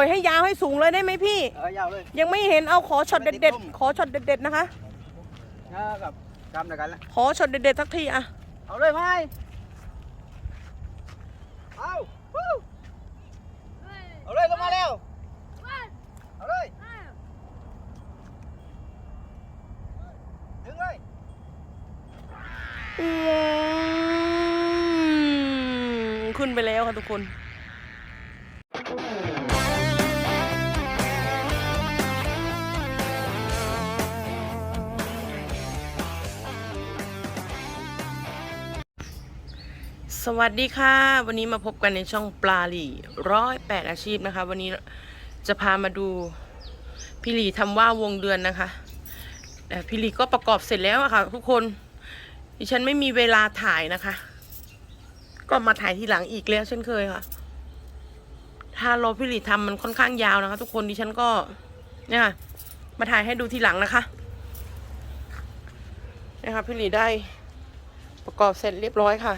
ปล่อยให้ยาวให้สูงเลยได้ไหมพี่ เออยาวเลย ยังไม่เห็นเอาขอช็อตเด็ดๆ ขอช็อตเด็ดๆนะคะนะกับกำเดียวกันละขอช็อตเด็ดๆสักทีอะเอาเลยไหมเอาวู้เอาเลยลงมาเร็วเอาเลยดึงเลยอืมขึ้นไปแล้วค่ะทุกคน วัสดีค่ะ วันนี้มาพบกันในช่องปลาหลี่ร้อยแปดอาชีพนะคะ วันนี้จะพามาดูพี่หลีทำว่าวงเดือนนะคะแต่พี่หลีก็ประกอบเสร็จแล้วอะค่ะ ทุกคนดิฉันไม่มีเวลาถ่ายนะคะ ก็มาถ่ายทีหลังอีกแล้วเช่นเคยค่ะ ถ้ารอพี่หลีทำมันค่อนข้างยาวนะคะ ทุกคนดิฉันก็เนี่ยมาถ่ายให้ดูทีหลังนะคะนะคะพี่หลีได้ประกอบเสร็จเรียบร้อยค่ะ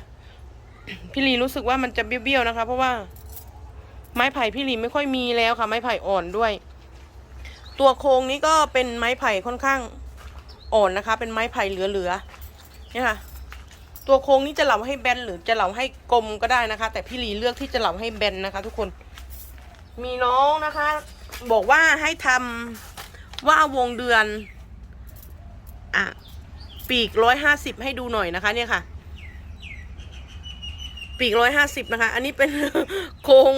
พี่ลีรู้สึกว่ามันจะเบี้ยวๆนะคะ เพราะว่า ไม้ไผ่พี่ลีไม่ค่อยมีแล้วค่ะ ไม้ไผ่อ่อนด้วย ตัวโครงนี้ก็เป็นไม้ไผ่ค่อนข้างอ่อนนะคะ เป็นไม้ไผ่เหลือๆเนี่ยค่ะ ตัวโครงนี้จะเหลาให้แบนหรือจะเหลาให้กลมก็ได้นะคะ แต่พี่ลีเลือกที่จะเหลาให้แบนนะคะ ทุกคน มีน้องนะคะ บอกว่าให้ทำว่าวงเดือน อะ ปีกร้อยห้าสิบให้ดูหน่อยนะคะ เนี่ยค่ะ ปีกร้อยห้าสิบนะคะ อันนี้เป็นโครง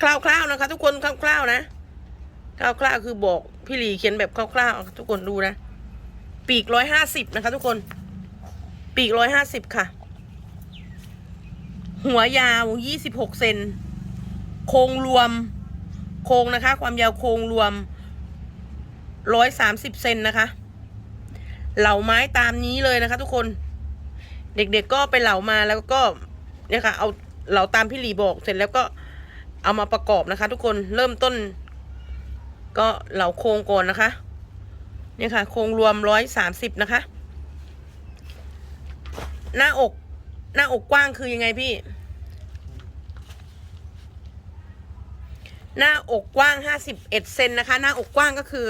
คร่าวๆนะคะ ทุกคนคร่าวๆนะคร่าวๆคือบอกพี่หลีเขียนแบบคร่าวๆทุกคนดูนะ ปีกร้อยห้าสิบนะคะ ทุกคน ปีกร้อยห้าสิบค่ะ หัวยาวยี่สิบหกเซนโครงรวม โครงนะคะ ความยาวโครงรวมร้อยสามสิบเซนนะคะ เหล่าไม้ตามนี้เลยนะคะ ทุกคน เด็กๆก็ไปเหล่ามาแล้วก็ เนี่ยค่ะ เอาเหลาตามพี่หลีบอกเสร็จแล้วก็เอามาประกอบนะคะ ทุกคนเริ่มต้น ก็เหลาโครงก่อนนะคะ เนี่ยค่ะ โครงรวมร้อยสามสิบนะคะ หน้าอก หน้าอกกว้างคือยังไงพี่ หน้าอกกว้างห้าสิบเอ็ดเซนนะคะ หน้าอกกว้างก็คือ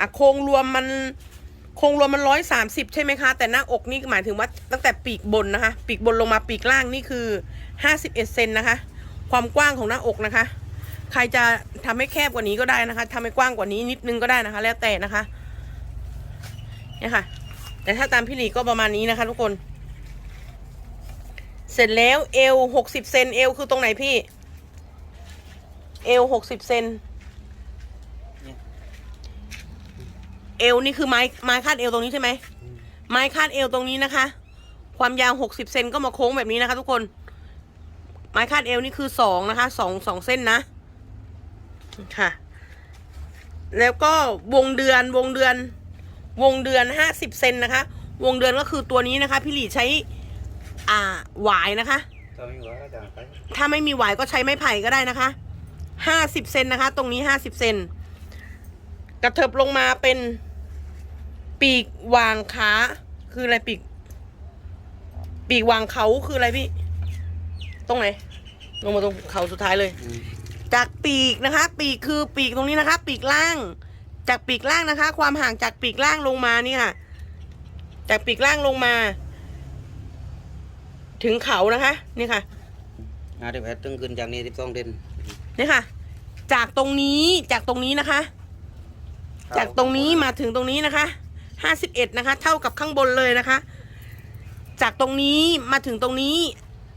อะโครงรวมมัน โครงรวมมันร้อยสามสิบใช่ไหมคะ แต่หน้าอกนี่หมายถึงว่าตั้งแต่ปีกบนนะคะ ปีกบนลงมาปีกล่างนี่คือห้าสิบเอ็ดเซนนะคะ ความกว้างของหน้าอกนะคะ ใครจะทำให้แคบกว่านี้ก็ได้นะคะทำให้กว้างกว่านี้นิดนึงก็ได้นะคะ แล้วแต่นะคะเนี่ยค่ะ แต่ถ้าตามพี่หลีก็ประมาณนี้นะคะ ทุกคน เสร็จแล้วเอวหกสิบเซนเอวคือตรงไหนพี่เอวหกสิบเซน เอวนี่คือไม้ไม้คาดเอวตรงนี้ใช่ไหมไม้คาดเอวตรงนี้นะคะ ความยาวหกสิบเซนก็มาโค้งแบบนี้นะคะ ทุกคน ไม้คาดเอวนี่คือสองนะคะสองสองเส้นนะค่ะ แล้วก็วงเดือนวงเดือน วงเดือนห้าสิบเซนนะคะ วงเดือนก็คือตัวนี้นะคะ พี่หลีใช้ อ่าหวายนะคะจะไม่หัวก็จะไปถ้าไม่มีหวายก็ใช้ไม้ไผ่ก็ได้นะคะห้าสิบเซนนะคะ ตรงนี้ห้าสิบเซน กระเถิบลงมาเป็นปีกวางขาคืออะไรปีก ปีกวางเขาคืออะไรพี่ ตรงไหนลงมาตรงเขาสุดท้ายเลย จากปีกนะคะ ปีกคือปีกตรงนี้นะคะ ปีกล่าง จากปีกล่างนะคะ ความห่างจากปีกล่างลงมานี่ค่ะ จากปีกล่างลงมา ถึงเขานะคะ นี่ค่ะงานที่แพทตึงขึ้นจากนี้สิบสองเดนนี่ค่ะ จากตรงนี้จากตรงนี้นะคะ จากตรงนี้มาถึงตรงนี้นะคะห้าสิบเอ็ดนะคะ เท่ากับข้างบนเลยนะคะ จากตรงนี้มาถึงตรงนี้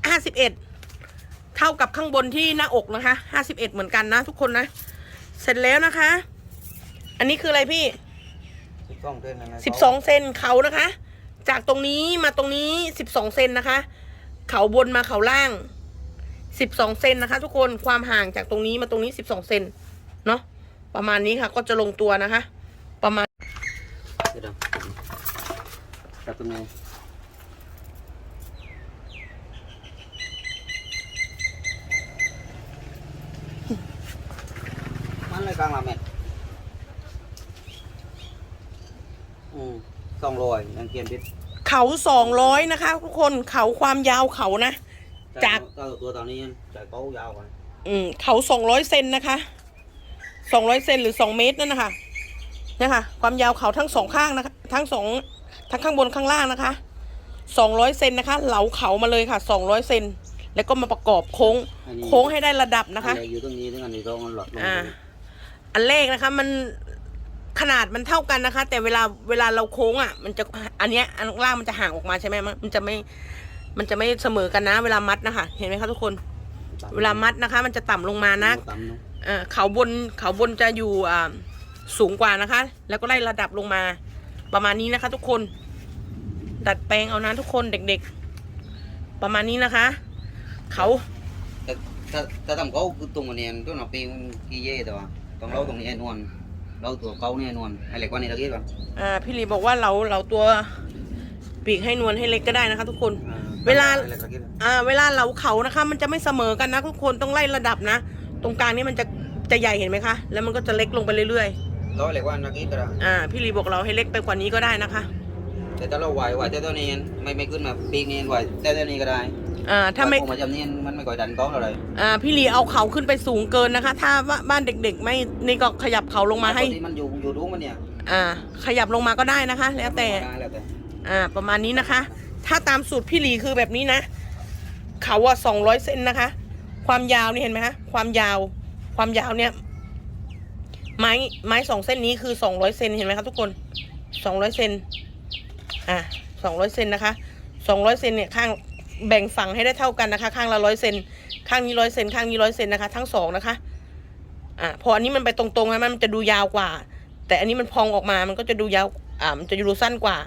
ห้าสิบเอ็ดเท่ากับข้างบนที่หน้าอกนะคะห้าสิบเอ็ดเหมือนกันนะทุกคนนะ เสร็จแล้วนะคะ อันนี้คืออะไรพี่สิบสองเดนนะสิบสองเซนเขานะคะ จากตรงนี้มาตรงนี้สิบสองเซนนะคะ เขาบนมาเขาล่างสิบสองเซนนะคะ ทุกคนความห่างจากตรงนี้มาตรงนี้สิบสองเซนเนาะ ประมาณนี้ค่ะก็จะลงตัวนะคะ ประมาณเดี๋ยวจับตรงนี้มันเลยกลางละเม็ดอืมสองร้อยยังเกียนพิษเขาสองร้อยนะคะ ทุกคนเขาความยาวเขานะ จากตัวตัวตอนนี้จากเขายาวกว่าอืมเขาสองร้อยเซนนะคะ สองร้อยเซนหรือสองเมตรนั่นนะคะเนี่ยค่ะความยาวเขาทั้งสองข้างนะคะทั้งสองทั้งข้างบนข้างล่างนะคะสองร้อยเซนนะคะ เหลาเขามาเลยค่ะสองร้อยเซนแล้วก็มาประกอบโค้งอันนี้โค้งให้ได้ระดับนะคะอัอยู่ตรงนี้ถึงอันนี้ต้องหลอดลงอ่าอันแรกนะคะมันขนาดมันเท่ากันนะคะ แต่เวลาเวลาเราโค้งอะ มันจะอันเนี้ยอันล่างมันจะห่างออกมาใช่ไหมมันมันจะไม่มันจะไม่เสมอกันนะ เวลามัดนะคะ เห็นไหมคะทุกคน เวลามัดนะคะ มันจะต่ำลงมานะต่ำ เนอะเอ่อเขาบนเขาบนจะอยู่อ่าสูงกว่านะคะ แล้วก็ไล่ระดับลงมาประมาณนี้นะคะ ทุกคน ดัดแปลงเอานะทุกคนเด็กๆ ประมาณนี้นะคะ เขาแต่ถ้าถ้าทำเขาคือตรงอันนี้ตัวหนาปีมันกี่เย่แต่ว่าต้องเล่าตรงนี้ไอ้นวลเล่าตัวเขาเนี่ยนวลไอ้เหล็กกว่านี้ตะกี้ป่ะอ่าพี่ลีบอกว่าเราเราตัวปีกให้นวลให้เล็กก็ได้นะคะ ทุกคนอ่เวลาไอ้เหล็กตะกี้ป่ะอ่าเวลาเราเขานะคะ มันจะไม่เสมอกันนะทุกคนต้องไล่ระดับนะ ตรงกลางนี่มันจะจะใหญ่เห็นไหมคะ แล้วมันก็จะเล็กลงไปเรื่อยเราไอ้เหล็กว่าตะกี้แต่ละๆอ่า พี่ลีบอกเราให้เล็กไปกว่านี้ก็ได้นะคะแต่ถ้าเราไหวไหวแต่ตัวนี้ไม่ไม่ขึ้นมาปีกนี้ไหวแต่ตัวนี้ก็ได้อ่า ถ้าไม่ผมมาจำนี้มันไม่ก่อยดันก้องเราเลยอ่า พี่ลีเอาเขาขึ้นไปสูงเกินนะคะ ถ้าว่าบ้านเด็ก ๆ ไม่ นี่ก็ขยับเขาลงมาให้ปกติมันอยู่อยู่ดูมันเนี่ยอ่า ขยับลงมาก็ได้นะคะ แล้วแต่ได้แล้วแต่อ่า ประมาณนี้นะคะ ถ้าตามสูตรพี่ลีคือแบบนี้นะ เขาอะสองร้อยเซนนะคะ ความยาวนี่เห็นไหมคะความยาว ความยาวเนี่ย ไม้ไม้สองเส้นนี้คือสองร้อยเซนเห็นไหมคะทุกคนสองร้อยเซนอ่าสองร้อยเซนนะคะสองร้อยเซนเนี่ยข้างแบ่งฝั่งให้ได้เท่ากันนะคะ ข้างละร้อยเซนข้างนี้ร้อยเซนข้างนี้ร้อยเซนนะคะ ทั้งสองนะคะอ่าพออันนี้มันไปตรงๆนะมันจะดูยาวกว่า แต่อันนี้มันพองออกมามันก็จะดูยาวอ่ามันจะดูสั้นกว่า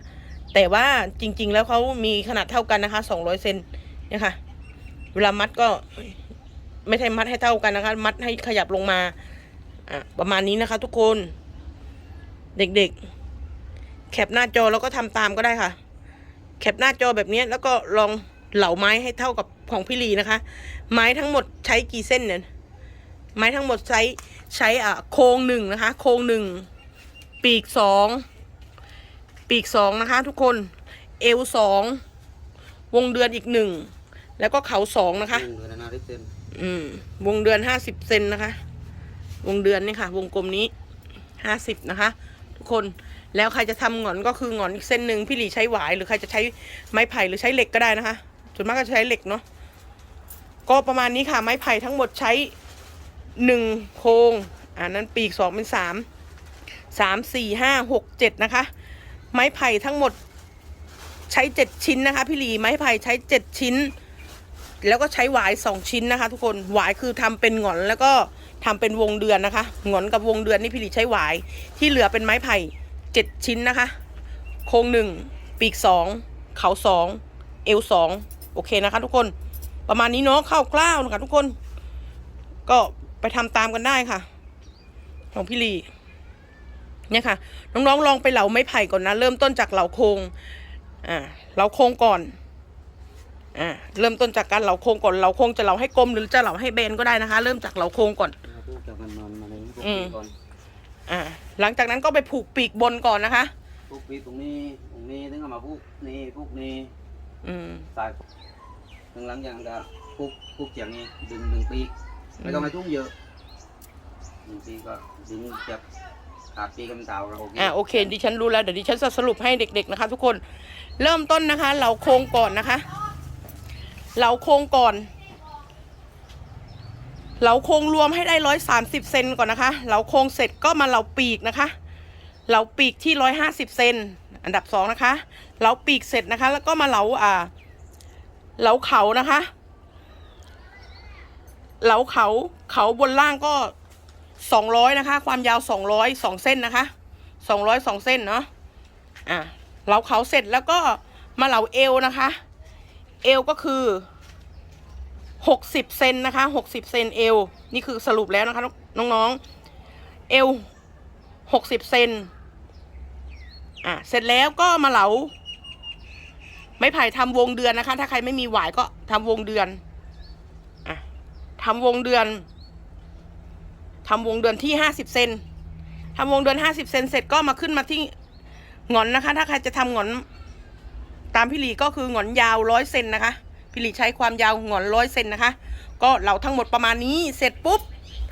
แต่ว่าจริง ๆ แล้วเขามีขนาดเท่ากันนะคะสองร้อยเซนเนี่ยค่ะ เวลามัดก็ ไม่ใช่มัดให้เท่ากันนะคะ มัดให้ขยับลงมาอะประมาณนี้นะคะ ทุกคน เด็กๆ แคปหน้าจอแล้วก็ทำตามก็ได้ค่ะ แคปหน้าจอแบบนี้แล้วก็ลองเหลาไม้ให้เท่ากับของพี่ลีนะคะ ไม้ทั้งหมดใช้กี่เส้นเนี่ยไม้ทั้งหมดใช้ใช้อะโครงหนึ่งนะคะ โครงหนึ่งปีกสองปีกสองนะคะ ทุกคน เอวสองวงเดือนอีกหนึ่งแล้วก็เขาสองนะคะ อืม วงเดือนห้าสิบเซนนะคะ วงเดือนนี่ค่ะ วงกลมนี้ห้าสิบนะคะ ทุกคนแล้วใครจะทำหงอนก็คือหงอนอีกเส้นหนึ่งพี่หลีใช้หวายหรือใครจะใช้ไม้ไผ่หรือใช้เหล็กก็ได้นะคะส่วนมากก็จะใช้เหล็กเนาะก็ประมาณนี้ค่ะ ไม้ไผ่ทั้งหมดใช้หนึ่งโครงอ่านั้นปีกสองเป็นสามสามสี่ห้าหกเจ็ดนะคะ ไม้ไผ่ทั้งหมดใช้เจ็ดชิ้นนะคะ พี่หลีไม้ไผ่ใช้เจ็ดชิ้น แล้วก็ใช้หวายสองชิ้นนะคะ ทุกคนหวายคือทำเป็นหงอนแล้วก็ทำเป็นวงเดือนนะคะหงอนกับวงเดือนนี่พี่หลีใช้หวาย ที่เหลือเป็นไม้ไผ่เจ็ดชิ้นนะคะ โครงหนึ่งปีกสองเขาสองเอวสองโอเคนะคะ ทุกคนประมาณนี้เนาะคร่าวๆนะคะทุกคน ก็ไปทำตามกันได้ค่ะ ของพี่ลีเนี่ยค่ะ น้องๆลองไปเหลาไม้ไผ่ก่อนนะ เริ่มต้นจากเหลาโครงอ่าเหลาโครงก่อน อ่าเริ่มต้นจากการเหลาโครงก่อนเหลาโครงจะเหลาให้กลมหรือจะเหลาให้เบนก็ได้นะคะ เริ่มจากเหลาโครงก่อนเราพูดจากกันนอนมาเลยพวกอืมปีกก่อนอ่าหลังจากนั้นก็ไปผูกปีกบนก่อนนะคะ พวกปีกตรงนี้ตรงนี้ถึงเอามาพวกนี้พวกนี้อืม สายถึงหลังจากนั้นก็พวกพวกเสียงนี้ดึงดึงปีกไม่ต้องไปทุ่มเยอะดึงปีกก็ดึงจับขาดปีกกำเต่าเราโอเคอ่าโอเคดิฉันรู้แล้วเดี๋ยวดิฉันจะสรุปให้เด็ก ๆนะคะ ทุกคนเริ่มต้นนะคะเหลาโครงก่อนนะคะ เหลาโครงก่อนเหลาโครงรวมให้ได้ร้อยสามสิบเซนก่อนนะคะเหลาโครงเสร็จก็มาเหลาปีกนะคะเหลาปีกที่ร้อยห้าสิบเซนอันดับสองนะคะเหลาปีกเสร็จนะคะ แล้วก็มาเหลาอ่าเหลาเขานะคะเหลาเขาเขาบนล่างก็สองร้อยนะคะ ความยาวสองร้อยสองเส้นนะคะสองร้อยสองเส้นเนาะอะเหลาเขาเสร็จแล้วก็มาเหลาเอวนะคะ เอวก็คือหกสิบเซนนะคะหกสิบเซนเอวนี่คือสรุปแล้วนะคะน้องๆ เอวหกสิบเซนอะเสร็จแล้วก็มาเหลา ไม้ไผ่ทำวงเดือนนะคะ ถ้าใครไม่มีหวายก็ทำวงเดือนอะทำวงเดือนทำวงเดือนที่ห้าสิบเซนทำวงเดือนห้าสิบเซนเสร็จก็มาขึ้นมาที่หงอนนะคะ ถ้าใครจะทำหงอน ตามพี่หลีก็คือหงอนยาวร้อยเซนนะคะ พี่หลีใช้ความยาวหงอนร้อยเซนนะคะ ก็เหลาทั้งหมดประมาณนี้ เสร็จปุ๊บ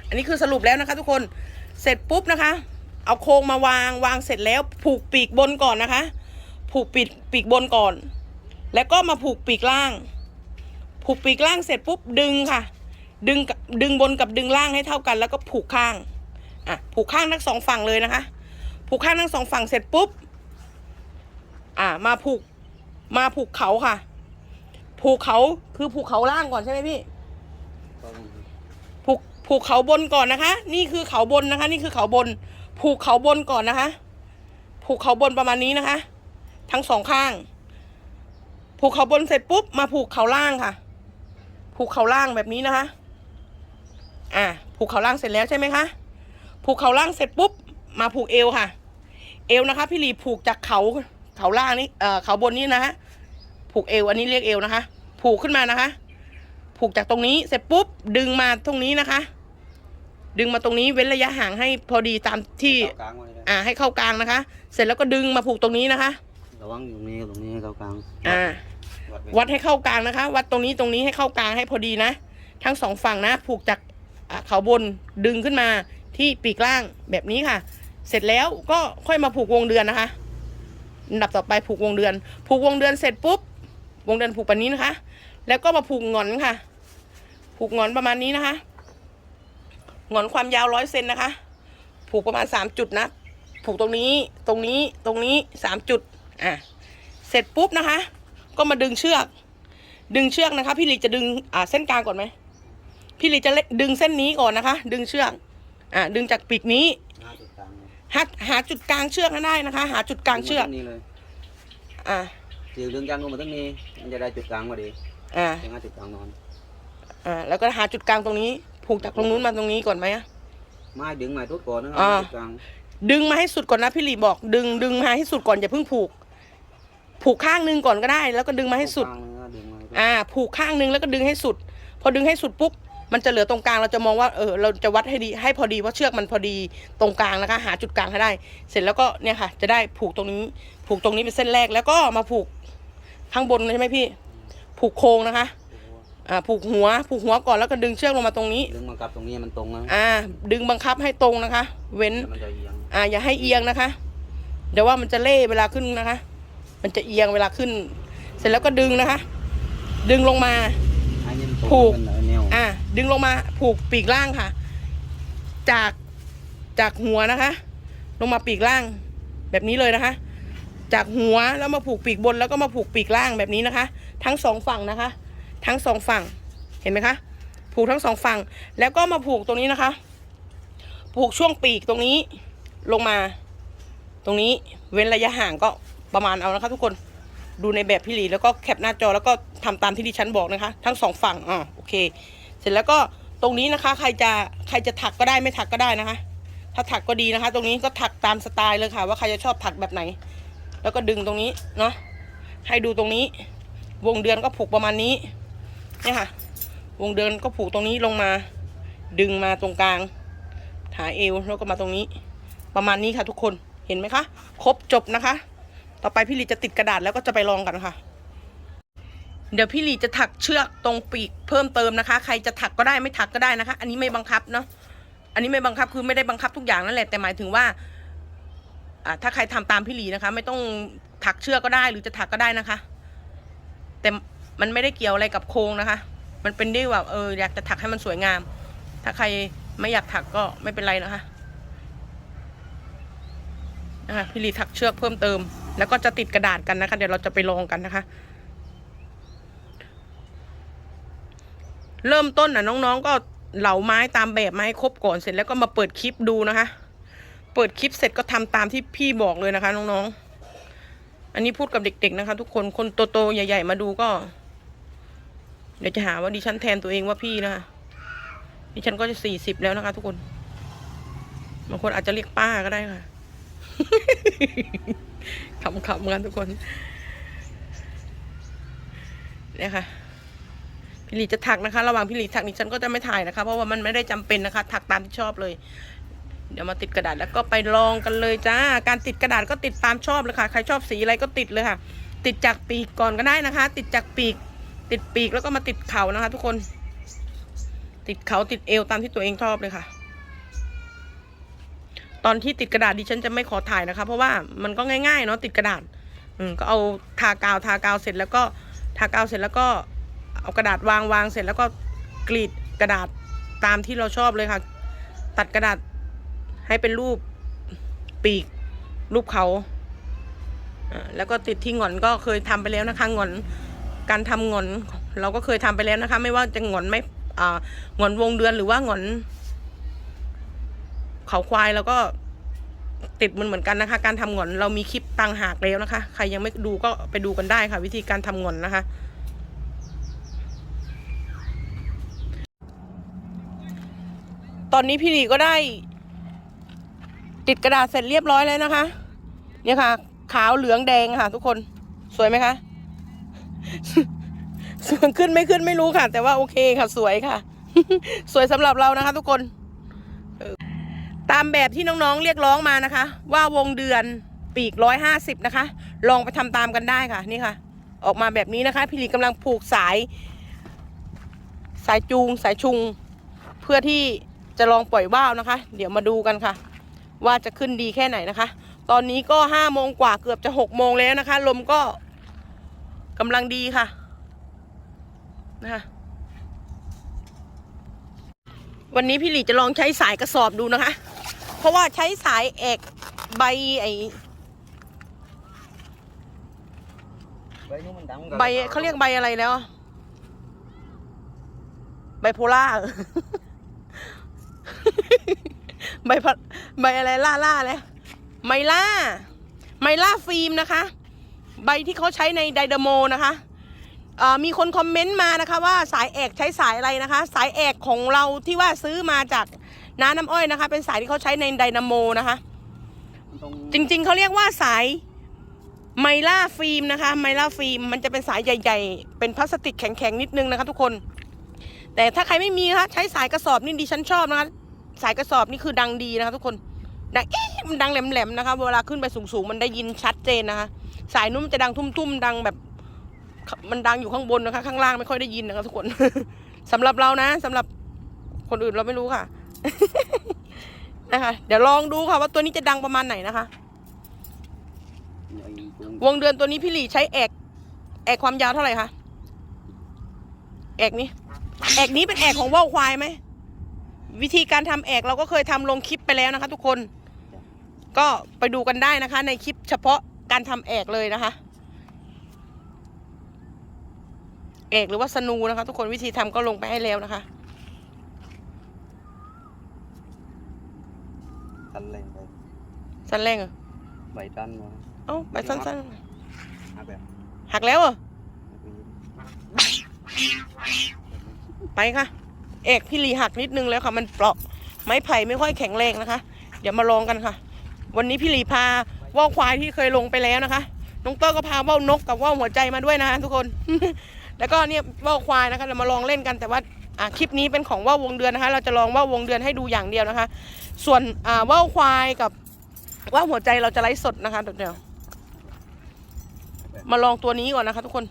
อันนี้คือสรุปแล้วนะคะ ทุกคน เสร็จปุ๊บนะคะ เอาโครงมาวาง วางเสร็จแล้วผูกปีกบนก่อนนะคะ ผูกปีกปีกบนก่อน แล้วก็มาผูกปีกล่าง ผูกปีกล่างเสร็จปุ๊บดึงค่ะ ดึงดึงบนกับดึงล่างให้เท่ากัน แล้วก็ผูกข้าง อะ ผูกข้างทั้งสองฝั่งเลยนะคะ ผูกข้างทั้งสองฝั่งเสร็จปุ๊บ อ่า มาผูก มาผูกเขาค่ะผูกเขาคือผูกเขาล่างก่อนใช่ไหมพี่ผูกผูกเขาบนก่อนนะคะ นี่คือเขาบนนะคะ นี่คือเขาบนผูกเขาบนก่อนนะคะผูกเขาบนประมาณนี้นะคะ ทั้งสองข้างผูกเขาบนเสร็จปุ๊บมาผูกเขาล่างค่ะผูกเขาล่างแบบนี้นะคะ อ่าผูกเขาล่างเสร็จแล้วใช่ไหมคะ ผูกเขาล่างเสร็จปุ๊บ มาผูกเอวค่ะ เอวนะคะ พี่หลีผูกจากเขา เขาล่างนี่เอ่อเขาบนนี่นะคะผูกเอวอันนี้เรียกเอวนะคะ ผูกขึ้นมานะคะ ผูกจากตรงนี้เสร็จปุ๊บดึงมาตรงนี้นะคะ ดึงมาตรงนี้เว้นระยะห่างให้พอดีตามที่เข้ากลางไว้เลยอ่าให้เข้ากลางนะคะ เสร็จแล้วก็ดึงมาผูกตรงนี้นะคะ ระวังอยู่ตรงนี้ตรงนี้ให้เข้ากลางอ่าวัดไวัดให้เข้ากลางนะคะ วัดตรงนี้ตรงนี้ให้เข้ากลางให้พอดีนะ ทั้งสองฝั่งนะ ผูกจากอ่าเขาบนดึงขึ้นมาที่ปีกล่างแบบนี้ค่ะ เสร็จแล้วก็ค่อยมาผูกวงเดือนนะคะ อันดับต่อไปผูกวงเดือน ผูกวงเดือนเสร็จปุ๊บ วงเดือนผูกแบบนี้นะคะ แล้วก็มาผูกหงอนค่ะ ผูกหงอนประมาณนี้นะคะหงอนความยาวร้อยเซนนะคะ ผูกประมาณสามจุดนะ ผูกตรงนี้ ตรงนี้ ตรงนี้สามจุด อะ เสร็จปุ๊บนะคะ ก็มาดึงเชือก ดึงเชือกนะคะ พี่ลีจะดึง อ่า เส้นกลางก่อนไหม พี่ลีจะดึงเส้นนี้ก่อนนะคะ ดึงเชือก อ่าดึงจากปีกนี้ หน้าจุดกลางเลยหาหาจุดกลางเชือกให้ได้นะคะ หาจุดกลางเชือกดึมตรงนี้เลยอ่าเสียงดึงกลางลงมาตรงนี้มันจะได้จุดกลางพอดีอ่ายังไงจุดกลางนอนอ่าแล้วก็หาจุดกลางตรงนี้ ผูกจากตรงนู้นมาตรงนี้ก่อนไหมอะไม้ดึงไม้ทุกก่อนนะอ่าจุดกลางดึงมาให้สุดก่อนนะพี่หลีบอก ดึงดึงมาให้สุดก่อนอย่าเพิ่งผูก ผูกข้างหนึงก่อนก็ได้ แล้วก็ดึงมาให้สุดกลางเลยนะดึงมาอ่า ผูกข้างหนึงแล้วก็ดึงให้สุด พอดึงให้สุดปุ๊บ มันจะเหลือตรงกลางเราจะมองว่าเออเราจะวัดให้ดีให้พอดีว่าเชือกมันพอดีตรงกลางนะคะ หาจุดกลางให้ได้ เสร็จแล้วก็เนี่ยค่ะ จะได้ผูกตรงนี้ ผูกตรงนี้เป็นเส้นแรกแล้วก็มาผูกข้างบนใช่ไหมพี่ ผูกโค้งนะคะอ่าผูกหัว ผูกหัวก่อนแล้วก็ดึงเชือกลงมาตรงนี้ ดึงมากับตรงนี้มันตรงนะอ่า ดึงบังคับให้ตรงนะคะ เว้นแล้วมันจะเอียงอ่าอย่าให้เอียงนะคะ เดี๋ยวว่ามันจะเล่เวลาขึ้นนะคะ มันจะเอียงเวลาขึ้น เสร็จแล้วก็ดึงนะคะ ดึงลงมาให้เนี่ยมันตรงผูกเป็นแนว อ่าดึงลงมาผูกปีกล่างค่ะ จากจากหัวนะคะ ลงมาปีกล่างแบบนี้เลยนะคะ จากหัวแล้วมาผูกปีกบนแล้วก็มาผูกปีกล่างแบบนี้นะคะ ทั้งสองฝั่งนะคะ ทั้งสองฝั่งเห็นไหมคะ ผูกทั้งสองฝั่ง แล้วก็มาผูกตรงนี้นะคะ ผูกช่วงปีกตรงนี้ลงมา ตรงนี้เว้นระยะห่างก็ประมาณเอานะคะทุกคนดูในแบบพี่หลีแล้วก็แคปหน้าจอแล้วก็ทำตามที่ดิฉันบอกนะคะ ทั้งสองฝั่งอ่าโอเค ร็จแล้วก็ตรงนี้นะคะ ใครจะใครจะถักก็ได้ไม่ถักก็ได้นะคะ ถ้าถักก็ดีนะคะ ตรงนี้ก็ถักตามสไตล์เลยค่ะ ว่าใครจะชอบถักแบบไหน แล้วก็ดึงตรงนี้เนาะให้ดูตรงนี้ วงเดือนก็ผูกประมาณนี้เนี่ยค่ะ วงเดือนก็ผูกตรงนี้ลงมา ดึงมาตรงกลางหาเอวแล้วก็มาตรงนี้ ประมาณนี้ค่ะทุกคนเห็นไหมคะ ครบจบนะคะ ต่อไปพี่ลีจะติดกระดาษแล้วก็จะไปลองกันค่ะ เดี๋ยวพี่ลีจะถักเชือกตรงปีกเพิ่มเติมนะคะ ใครจะถักก็ได้ไม่ถักก็ได้นะคะ อันนี้ไม่บังคับเนาะอันนี้ไม่บังคับคือไม่ได้บังคับทุกอย่างนั่นแหละแต่หมายถึงว่าอ่าถ้าใครทำตามพี่ลีนะคะ ไม่ต้องถักเชือกก็ได้หรือจะถักก็ได้นะคะ แต่มันไม่ได้เกี่ยวอะไรกับโครงนะคะ มันเป็นด้วยว่าเอออยากจะถักให้มันสวยงาม ถ้าใครไม่อยากถักก็ไม่เป็นไรนะคะนะคะพี่ลีถักเชือกเพิ่มเติม แล้วก็จะติดกระดาษกันนะคะ เดี๋ยวเราจะไปลองกันนะคะ เริ่มต้นน่ะน้องๆ ก็เหลาไม้ตามแบบมาให้ครบก่อนเสร็จแล้วก็มาเปิดคลิปดูนะคะ เปิดคลิปเสร็จก็ทำตามที่พี่บอกเลยนะคะ น้องๆ อันนี้พูดกับเด็ก ๆนะคะ ทุกคนคนโตๆใหญ่ ๆ มาดูก็ เดี๋ยวจะหาว่าดิฉันแทนตัวเองว่าพี่นะคะดิฉันก็จะสี่สิบแล้วนะคะ ทุกคนบางคนอาจจะเรียกป้าก็ได้ค่ะขำๆกันทุกคนเนี่ยค่ะ พี่หลีจะถักนะคะ ระหว่างพี่หลีถักดิฉันก็จะไม่ถ่ายนะคะ เพราะว่ามันไม่ได้จำเป็นนะคะ ถักตามที่ชอบเลย เดี๋ยวมาติดกระดาษแล้วก็ไปลองกันเลยจ้า การติดกระดาษก็ติดตามชอบเลยค่ะ ใครชอบสีอะไรก็ติดเลยค่ะ ติดจากปีกก่อนก็ได้นะคะ ติดจากปีก ติดปีกแล้วก็มาติดเข่านะคะ ทุกคน ติดเขาติดเอวตามที่ตัวเองชอบเลยค่ะ ตอนที่ติดกระดาษดิฉันจะไม่ขอถ่ายนะคะ เพราะว่ามันก็ง่ายๆเนาะติดกระดาษ อืมก็เอาทากาวทากาวเสร็จแล้วก็ทากาวเสร็จแล้วก็ เอากระดาษวางวางเสร็จแล้วก็กรีดกระดาษตามที่เราชอบเลยค่ะ ตัดกระดาษให้เป็นรูปปีกรูปเขาแล้วก็ติดที่หงอนก็เคยทำไปแล้วนะคะหงอนการทำหงอนเราก็เคยทำไปแล้วนะคะ ไม่ว่าจะหงอนไม่อ่าหงอนวงเดือนหรือว่าหงอน เขาควายแล้วก็ติดมันเหมือนกันนะคะ การทำหงอนเรามีคลิปตังหากแล้วนะคะ ใครยังไม่ดูก็ไปดูกันได้ค่ะ วิธีการทำหงอนนะคะ อนนี้พี่หลีก็ได้ ติดกระดาษเสร็จเรียบร้อยแล้วนะคะ เนี่ยค่ะ ขาวเหลืองแดงค่ะ ทุกคนสวยไหมคะสวยขึ้นไม่ขึ้นไม่รู้ค่ะ แต่ว่าโอเคค่ะ สวยค่ะ สวยสำหรับเรานะคะ ทุกคนตามแบบที่น้องๆเรียกร้องมานะคะ ว่าวงเดือนปีกร้อยห้าสิบนะคะ ลองไปทำตามกันได้ค่ะ นี่ค่ะ ออกมาแบบนี้นะคะ พี่หลีกำลังผูกสาย สายจูงสายชุง เพื่อที่ จะลองปล่อยว่าวนะคะ เดี๋ยวมาดูกันค่ะ ว่าจะขึ้นดีแค่ไหนนะคะ ตอนนี้ก็ห้าโมงกว่าเกือบจะหกโมงแล้วนะคะ ลมก็กำลังดีค่ะนะคะวันนี้พี่หลีจะลองใช้สายกระสอบดูนะคะ เพราะว่าใช้สายเอกใบไอใบนู้นมันดำใบเขาเรียกใบอะไรแล้วอะใบโพล่า ใบพะใบอะไรล่าล่าเลยไมล่า ไมล่าฟิล์มนะคะ ใบที่เขาใช้ในไดนาโมนะคะมีคนคอมเมนต์มานะคะว่าสายเอกใช้สายอะไรนะคะ สายเอกของเราที่ว่าซื้อมาจากน้าน้ำอ้อยนะคะ เป็นสายที่เขาใช้ในไดนาโมนะคะรจริงๆเขาเรียกว่าสายไมล่าฟิล์มนะคะ ไมล่าฟิล์มมันจะเป็นสายใหญ่ ๆ เป็นพลาสติกแข็งๆนิดนึงนะคะ ทุกคน แต่ถ้าใครไม่มีคะใช้สายกระสอบนี่ดิฉันชอบนะคะ สายกระสอบนี่คือดังดีนะคะทุกคน ดังเอ๊ะมันดังแหลมๆนะคะ เวลาขึ้นไปสูงๆ มันได้ยินชัดเจนนะคะ สายนุ่มจะดังทุ่มๆ ดังแบบ มันดังอยู่ข้างบนนะคะ ข้างล่างไม่ค่อยได้ยินนะคะทุกคนสำหรับเรานะสำหรับคนอื่นเราไม่รู้ค่ะ นะคะ เดี๋ยวลองดูค่ะ ว่าตัวนี้จะดังประมาณไหนนะคะ วงเดือนตัวนี้พี่หลีใช้แอกแอกความยาวเท่าไหร่คะแอกนี้แอกนี้เป็นแอกของว่าวควายไหม วิธีการทำแอกเราก็เคยทำลงคลิปไปแล้วนะคะ ทุกคน ก็ไปดูกันได้นะคะ ในคลิปเฉพาะการทำแอกเลยนะคะ แอกหรือว่าสนูนะคะ ทุกคนวิธีทำก็ลงไปให้แล้วนะคะตันแรงไปสั้นแรงเหรอใบตันวะเอ้าไปสั้นหักแบบๆหักแล้วเหรอไปค่ะ เอกพี่ลีหักนิดนึงแล้วค่ะ มันเปราะไม้ไผ่ไม่ค่อยแข็งแรงนะคะ เดี๋ยวมาลองกันค่ะ วันนี้พี่ลีพาว่าวควายที่เคยลงไปแล้วนะคะ น้องเต้อก็พาว่าวนกกับว่าวหัวใจมาด้วยนะคะทุกคน แล้วก็เนี่ยว่าวควายนะคะ เรามาลองเล่นกันแต่ว่าอะคลิปนี้เป็นของว่าววงเดือนนะคะ เราจะลองว่าววงเดือนให้ดูอย่างเดียวนะคะ ส่วนอ่าว่าวควายกับว่าวหัวใจเราจะไลฟ์สดนะคะเดี๋ยวมาลองตัวนี้ก่อนนะคะ ทุกคน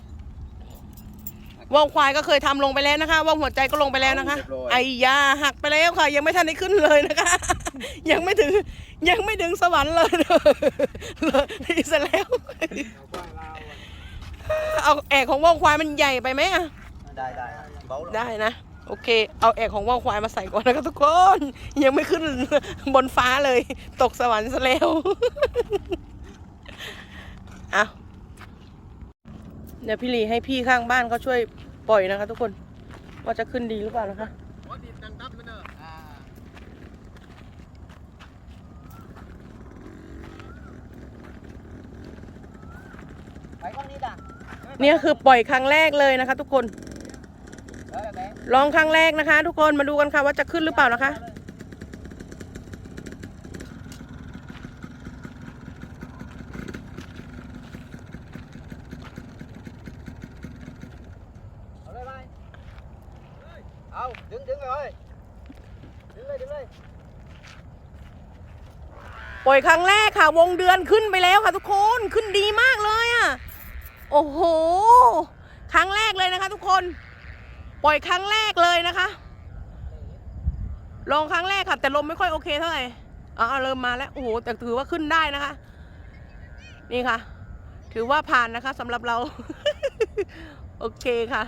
ว่าวควายก็เคยทำลงไปแล้วนะคะว่าวหัวใจก็ลงไปแล้วนะคะ ไอ้ยาหักไปแล้วค่ะ ยังไม่ทันได้ขึ้นเลยนะคะ ยังไม่ถึงยังไม่ถึงสวรรค์เลยเลยซะแล้ว เอาแอกของว่าวควายมันใหญ่ไปไหมอะได้ได้เบาได้นะโอเค เอาแอกของว่าวควายมาใส่ก่อนนะครับทุกคน ยังไม่ขึ้นบนฟ้าเลย ตกสวรรค์ซะแล้ว เอา เดี๋ยวพี่ลีให้พี่ข้างบ้านเขาช่วยปล่อยนะคะ ทุกคนว่าจะขึ้นดีหรือเปล่านะคะไปก้อนนี้ด่ะเนี่ยคือปล่อยครั้งแรกเลยนะคะ ทุกคนเออแบงลองครั้งแรกนะคะ ทุกคนมาดูกันค่ะว่าจะขึ้นหรือเปล่านะคะ เอาเลยไปเอาดึงดึงเลยดึงเลยดึงเลย ปล่อยครั้งแรกค่ะ วงเดือนขึ้นไปแล้วค่ะทุกคนขึ้นดีมากเลยอะโอ้โห ครั้งแรกเลยนะคะ ทุกคน ปล่อยครั้งแรกเลยนะคะลองครั้งแรกค่ะแต่ลมไม่ค่อยโอเคเท่าไหร่อ๋อเริ่มมาแล้วโอ้โหแต่ถือว่าขึ้นได้นะคะ นี่ค่ะ ถือว่าผ่านนะคะสำหรับเรา โอเคค่ะ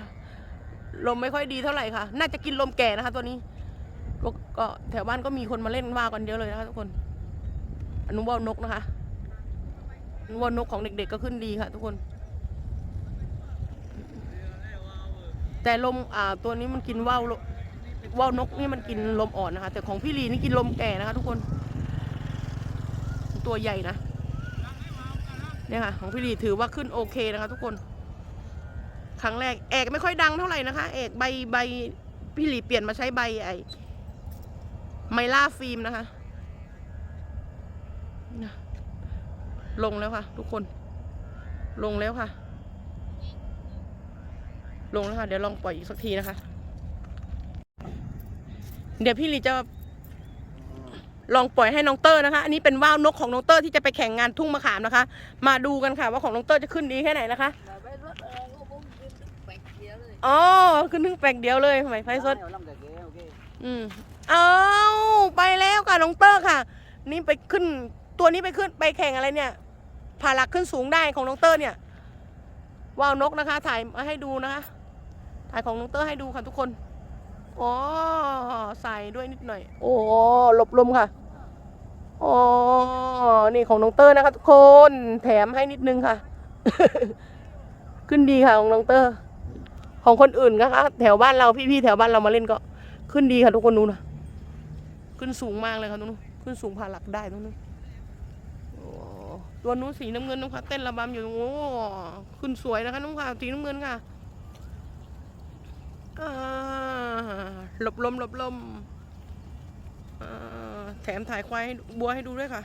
ลมไม่ค่อยดีเท่าไหร่ค่ะ น่าจะกินลมแก่นะคะ ตัวนี้ก็ก็แถวบ้านก็มีคนมาเล่นว่ากันเยอะเลยนะคะทุกคน อนุว่านกนะคะอนุว่านกของเด็กๆก็ขึ้นดีค่ะ ทุกคน แต่ลมอ่าตัวนี้มันกินว่าวว่าวนกนี่มันกินลมอ่อนนะคะ แต่ของพี่ลีนี่กินลมแก่นะคะ ทุกคน ตัวใหญ่นะเนี่ยค่ะ ของพี่ลีถือว่าขึ้นโอเคนะคะ ทุกคน ครั้งแรกเอกไม่ค่อยดังเท่าไหร่นะคะ เอกใบใบพี่ลีเปลี่ยนมาใช้ใบไอไมล่าฟิล์มนะคะ ลงแล้วค่ะ ทุกคน ลงแล้วค่ะ ลงแล้วค่ะ เดี๋ยวลองปล่อยอีกสักทีนะคะ เดี๋ยวพี่หลีจะลองปล่อยให้น้องเตอร์นะคะ อันนี้เป็นว่าวนกของน้องเตอร์ที่จะไปแข่งงานทุ่งมะขามนะคะ มาดูกันค่ะว่าของน้องเตอร์จะขึ้นดีแค่ไหนนะคะแต่ไปรถอะไรก็ผมยืนแปลกเดียวเลยอ๋อขึ้นถึงแปลกเดียวเลยทำไมไฟสดเอาลำแต่เก๋โอเคอืม เอาไปแล้วค่ะน้องเตอร์ค่ะ นี่ไปขึ้น ตัวนี้ไปขึ้นไปแข่งอะไรเนี่ยผ่าหลักขึ้นสูงได้ของน้องเตอร์เนี่ย ว้าวนกนะคะ ถ่ายมาให้ดูนะคะ ถ่ายของน้องเตอร์ให้ดูค่ะทุกคนอ๋อใส่ด้วยนิดหน่อย โอ้หลบลมค่ะอ๋อนี่ของน้องเตอร์นะคะทุกคนแถมให้นิดนึงค่ะ ขึ้นดีค่ะของน้องเตอร์ ของคนอื่นนะคะแถวบ้านเราพี่ๆแถวบ้านเรามาเล่นก็ ขึ้นดีค่ะทุกคนดูนะขึ้นสูงมากเลยค่ะนู้นขึ้นสูงผ่าหลักได้ตรงนู้น ตัวนู้นสีน้ำเงินน้องค่ะเต้นระบำอยู่โอ้ขึ้นสวยนะคะน้องค่ะสีน้ำเงินค่ะหลบลมหลบลมแถมถ่ายควายให้บัวให้ดูด้วยค่ะ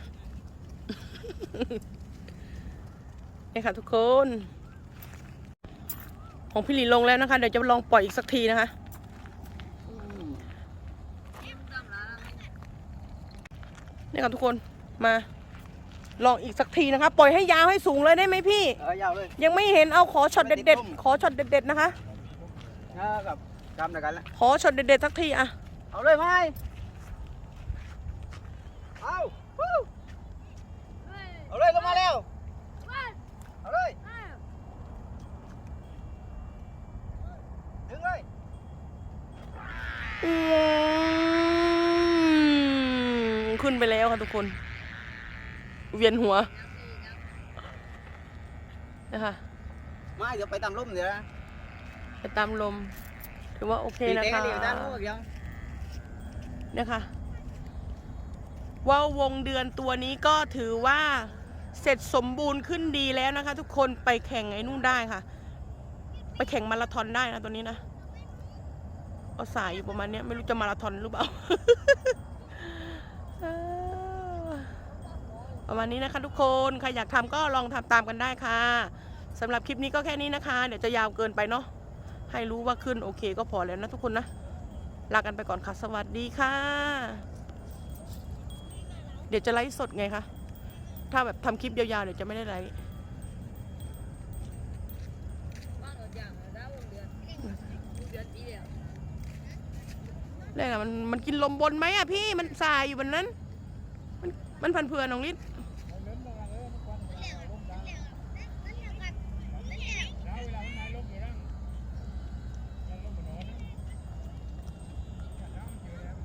นี่ค่ะทุกคน ของพี่หลีลงแล้วนะคะ เดี๋ยวจะลองปล่อยอีกสักทีนะคะนี่ค่ะทุกคนมา ลองอีกสักทีนะคะ ปล่อยให้ยาวให้สูงเลยได้ไหมพี่ เออยาวเลย ยังไม่เห็นเอาขอช็อตไม่ติดเด็ดร่มๆขอช็อตเด็ด ๆ นะคะนะกับกำเดียวกันแล้วขอช็อตเด็ดๆสักทีอะเอาเลยไหมเอาวู้เอาเลยลงมาเร็วเอาเลยดึงเลยอืมขึ้นไปแล้วค่ะทุกคน เวียนหัวนะคะไม่เดี๋ยวไปตามร่มเดี๋ยวนะไปตามลม ถือว่าโอเคตีนะเตะคะเดี๋ยวด้านนู้นยังนะคะว่าววงเดือนตัวนี้ก็ถือว่าเสร็จสมบูรณ์ขึ้นดีแล้วนะคะ ทุกคนไปแข่งไอ้นู่นได้ค่ะ ไปแข่งมาราธอนได้นะตัวนี้นะก็สายอยู่ประมาณเนี้ยไม่รู้จะมาราธอนหรือเปล่า เออ ประมาณนี้นะคะทุกคนใครอยากทำก็ลองทำตามกันได้ค่ะสำหรับคลิปนี้ก็แค่นี้นะคะ เดี๋ยวจะยาวเกินไปเนาะให้รู้ว่าขึ้นโอเคก็พอแล้วนะทุกคนนะลากันไปก่อนค่ะ สวัสดีค่ะ เดี๋ยวจะไลฟ์สดไงคะถ้าแบบทำคลิปยาวๆเดี๋ยวจะไม่ได้ไลฟ์บ้านรถยางดาวเดือนเดือนปีเดียวแรกอะมันมันกินลมบนไหมอะพี่มันสายอยู่บนนั้น มันมันพันเพื่อน้องลิศ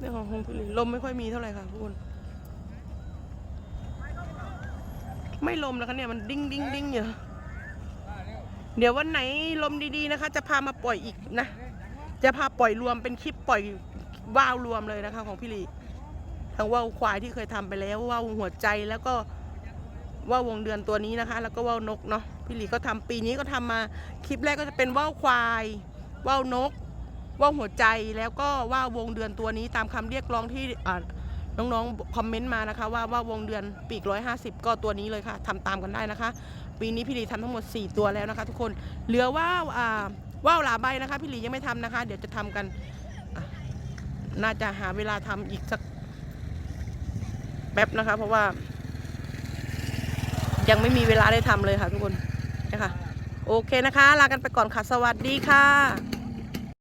่ของคงพี่ลิลมไม่ค่อยมีเท่าไหร่ค่ะทุกคนไม่ลมแล้วคะเนี่ยมันดิ้งดิ้งดิ้งอยู่เดี๋ยววันไหนลมดีๆนะคะ จะพามาปล่อยอีกนะ จะพาปล่อยรวมเป็นคลิปปล่อยว่าวรวมเลยนะคะ ของพี่ลีทั้งว่าวควายที่เคยทำไปแล้วว่าวหัวใจแล้วก็ว่าววงเดือนตัวนี้นะคะ แล้วก็ว่าวนกเนาะพี่ลีก็ทำปีนี้ก็ทำมาคลิปแรกก็จะเป็นว่าวควาย ว่าวนก ว่าหัวใจแล้วก็ว่าวงเดือนตัวนี้ตามคำเรียกร้องที่น้องๆคอมเมนต์มานะคะ ว่าว่าวงเดือนปีกร้อยห้าสิบก็ตัวนี้เลยค่ะทำตามกันได้นะคะ ปีนี้พี่ลีทำทั้งหมด 4 ตัวแล้วนะคะ ทุกคนเหลือว่าว่าว่าวหลาใบนะคะ พี่ลียังไม่ทำนะคะ เดี๋ยวจะทำกันน่าจะหาเวลาทำอีกสักแป๊บนะคะ เพราะว่า ยังไม่มีเวลาได้ทำเลยค่ะทุกคนนะคะโอเคนะคะ ลากันไปก่อนค่ะ สวัสดีค่ะ